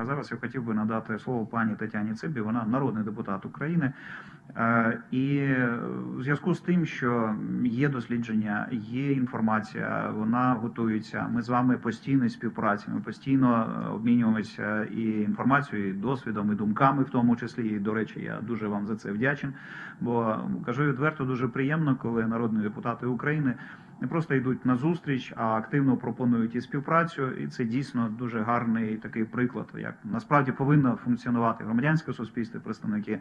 А зараз я хотів би надати слово пані Тетяні Цибі. Вона народний депутат України. Е, І в зв'язку з тим, що є дослідження, є інформація, вона готується. Ми з вами постійно співпраці. Ми постійно е, обмінюємося і інформацією, і досвідом, і думками, в тому числі. І до речі, я дуже вам за це вдячен. Бо кажу відверто, дуже приємно, коли народні депутати України не просто йдуть на зустріч, а активно пропонують і співпрацю. І це дійсно дуже гарний такий приклад, як насправді повинно функціонувати громадянське суспільство, представники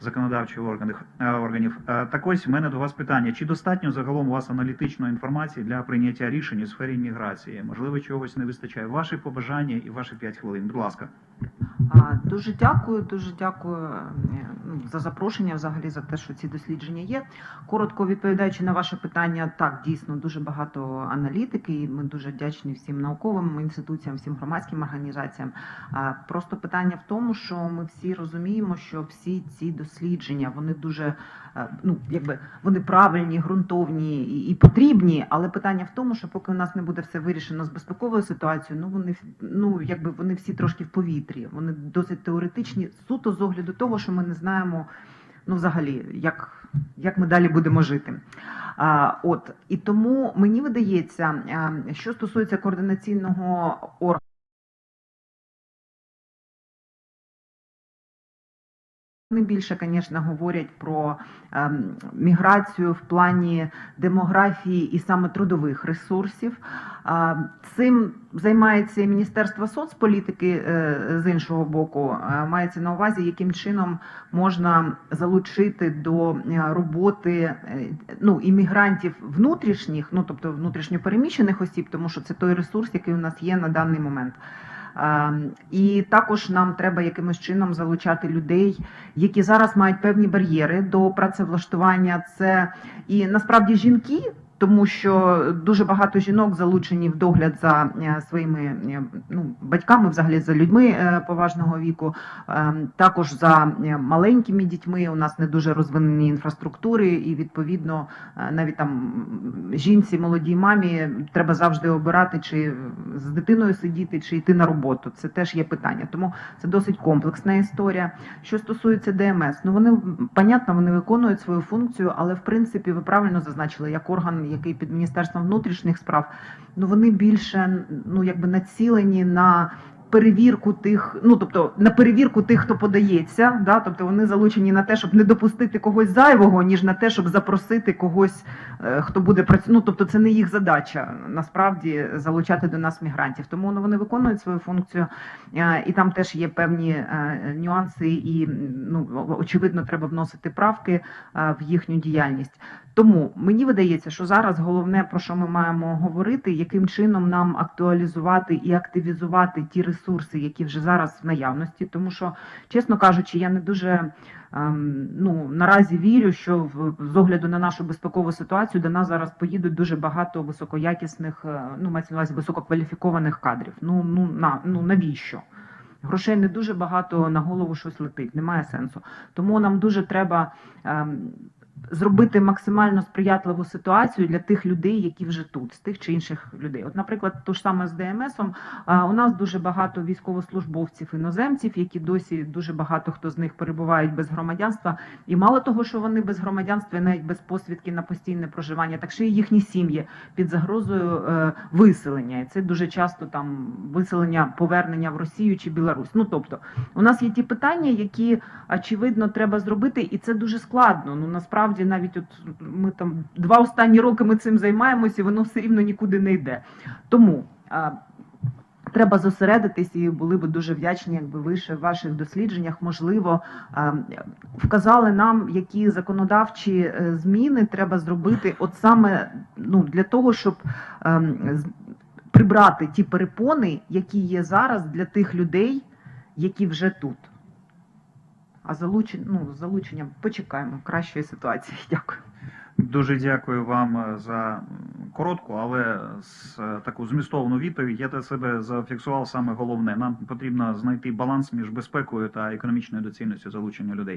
законодавчих органів. е, органів. Е, Так ось в мене до вас питання: чи достатньо загалом у вас аналітичної інформації для прийняття рішень у сфері міграції? Можливо, чогось не вистачає? Ваші побажання і ваші 5 хвилин. Будь ласка. Дуже дякую, дуже дякую е, ну, за запрошення, взагалі за те, що ці дослідження є. Коротко відповідаючи на ваше питання, так дійсно дуже багато аналітики, і ми дуже вдячні всім науковим інституціям, всім громадським організаціям. Просто питання в тому, що ми всі розуміємо, що всі ці дослідження вони дуже е, ну якби вони правильні, ґрунтовні і потрібні. Але питання в тому, що поки у нас не буде все вирішено з безпековою ситуацією, ну вони ну якби вони всі трошки в повітрі. Вони досить теоретичні, суто з огляду того, що ми не знаємо. Ну, взагалі, як, як ми далі будемо жити. А, от і тому мені видається, що стосується координаційного органу. Вони більше, звісно, говорять про ем, міграцію в плані демографії і саме трудових ресурсів. Цим займається і Міністерство соцполітики е, з іншого боку. Мається на увазі, яким чином можна залучити до е, роботи е, ну, іммігрантів внутрішніх, ну тобто внутрішньопереміщених осіб, тому що це той ресурс, який у нас є на даний момент. Е, І також нам треба якимось чином залучати людей, які зараз мають певні бар'єри до працевлаштування. Це і насправді жінки. Тому що дуже багато жінок залучені в догляд за е, своїми е, ну, батьками, взагалі за людьми е, поважного віку, Е, також за маленькими дітьми. У нас не дуже розвинені інфраструктури, і відповідно навіть там жінці, молодій мамі треба завжди обирати, чи з дитиною сидіти, чи йти на роботу. Це теж є питання. Тому це досить комплексна історія. Що стосується ДМС, ну вони понятно, вони виконують свою функцію, але в принципі ви правильно зазначили, як орган, який під міністерством внутрішніх справ, ну вони більше ну якби націлені на. Перевірку тих, ну тобто на перевірку тих, хто подається, да, тобто вони залучені на те, щоб не допустити когось зайвого, ніж на те, щоб запросити когось, е, хто буде працювати. Ну тобто це не їх задача насправді залучати до нас мігрантів. Тому ну, вони виконують свою функцію, е, і там теж є певні е, нюанси, і ну очевидно, треба вносити правки в їхню діяльність. Тому мені видається, що зараз головне про що ми маємо говорити, яким чином нам актуалізувати і активізувати ті ресурси, які вже зараз в наявності. Тому що, чесно кажучи, я не дуже ем, ну наразі вірю, що з огляду на нашу безпекову ситуацію до нас зараз поїдуть дуже багато високоякісних, е, ну мається на увазі висококваліфікованих кадрів. Ну ну на ну навіщо? Грошей не дуже багато на голову щось летить, немає сенсу. Тому нам дуже треба ем, зробити максимально сприятливу ситуацію для тих людей, які вже тут, з тих чи інших людей. От, наприклад, то ж саме з ДМСом, у нас дуже багато військовослужбовців іноземців, які досі дуже багато хто з них перебувають без громадянства. І мало того, що вони без громадянства, і навіть без посвідки на постійне проживання, так ще й їхні сім'ї під загрозою е, виселення. І це дуже часто там виселення, повернення в Росію чи Білорусь. Ну тобто, у нас є ті питання, які очевидно треба зробити, і це дуже складно. Ну насправді, навіть от ми там два останні роки ми цим займаємося, воно все рівно нікуди не йде. Тому. а, Треба зосередитись і були би дуже вдячні, якби ви ще в ваших дослідженнях, можливо, а, вказали нам, які законодавчі е, зміни треба зробити, от саме ну для того, щоб ем, з- прибрати ті перепони, які є зараз для тих людей, які вже тут. А залучен, ну, з залученням почекаємо кращої ситуації. Дякую. Дуже дякую вам е, за коротку, але з е, таку змістовну відповідь. Я для себе зафіксував саме головне. Нам потрібно знайти баланс між безпекою та економічною доцільністю залучення людей.